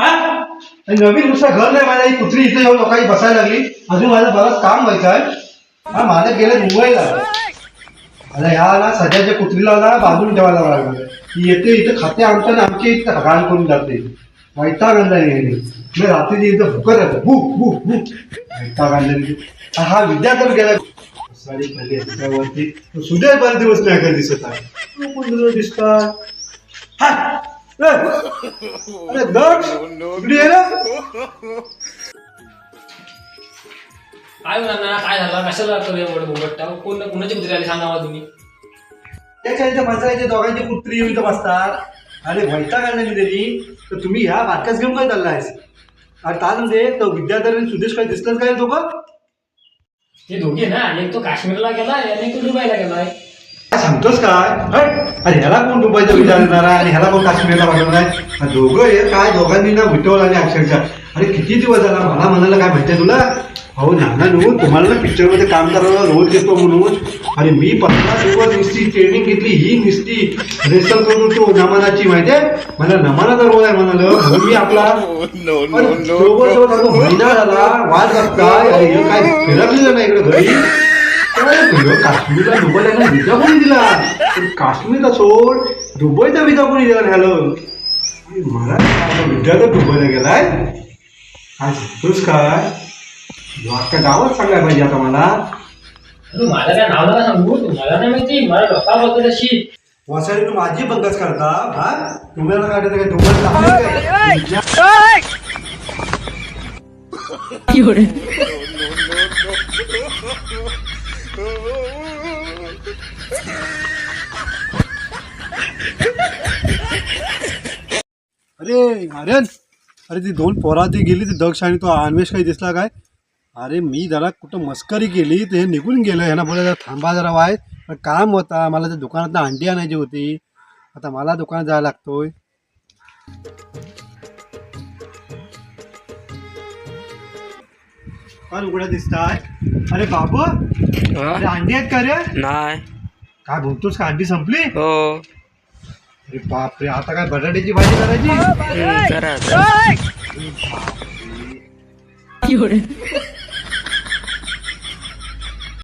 आणि नवीन दुसरं घर नाही माझ्या ही कुत्री इथे येऊन लोकांनी बसायला लागली. अजून माझं बरंच काम व्हायचं आहे हा माझं गेलं मुंबईला. आता ह्या ना सध्याच्या कुत्रीला ना बांधून ठेवायला लागलं. ती येते इथं खाते आमच्या ना आमच्या इथं घाण करून जाते. वैताग आणला नाही मी रात्री इथं भुकत राहतो भूक भूक भूक. वैताग आणला हा विद्यार्थी गेला. साडी खाली आहे त्यावरती बरे दिवस नाही दिसत आहे? दिसतात हा. अरे दक्ष इकडे ये ना. काय म्हणा काय झालं? कशाला करूया एवढं मुंबट कोण कोणाची कुत्री आली सांगा मला तुम्ही. त्याच्या इथं माझ्या दोघांची कुत्री येऊन इथं बसतात. अरे वैताग आणली दिली तर तुम्ही ह्या बारक्याच घेऊन काय चाललायस? अरे काय म्हणते तो विद्याधर आणि सुदेश काय दिसतात काय दोघं ते दोघे ना एक तो काश्मीरला गेलाय आणि एक तो दुबईला गेलाय. सांगतोस काय? हट! अरे ह्याला कोण दुबईचा विचार करणार आहे? आणि ह्याला कोण काश्मीरला पाठवणार आहे? हा दोघं हे काय? दोघांनी ना विटवलं आणि अक्षरशः. अरे किती दिवस झाला? मला म्हणाला काय माहितीये तुला? हो नाना नू तुम्हाला ना पिक्चरमध्ये काम करायला रोज येतो म्हणून. अरे मी पंधरा दिवस नुसती ट्रेनिंग घेतली ही नुसती रेसल करून तो नमानाची माहितीये मला नमानाचा रोल आहे म्हणाल. म्हणून मी आपला सोबत सोबत आता महिना झाला वाद अरे हे काय फिरकलेलं नाही इकडे घरी. काश्मीरला दुबईला विजा कोणी दिला? काश्मीरला सोड दुबईचा विजा कोणी दिला आणि मला विजा तर दुबईला गेलाय. काय? सांगतोस काय गावात सांगायला पाहिजे आता मला. मला काय नाव नका सांगू तुम्हाला नाही माहिती मला डोकाबद्दल अशी. वसाडी तू माझी बंगच करता हा? तुम्हाला काय वाटतं काय दुबईला काय? अरे आर्यन अरे ती दोन पोरा ती गेली ती दक्ष आणि तो अन्वेष काही दिसला काय? अरे मी जरा कुठं मस्करी केली ते हे निघून गेलं ह्यानं बोला जरा थांबा जरा वाय. पण काम होता मला त्या दुकानात अंडी आणायची होती. आता मला दुकानात जायला लागतोय. काय उघड्या दिसतात अरे बाबू अरे अंडी आहेत का रे? नाही. काय बोलतोस का? अंडी संपली? हो. अरे बापरे आता काय बटाट्याची भाजी करायची? करा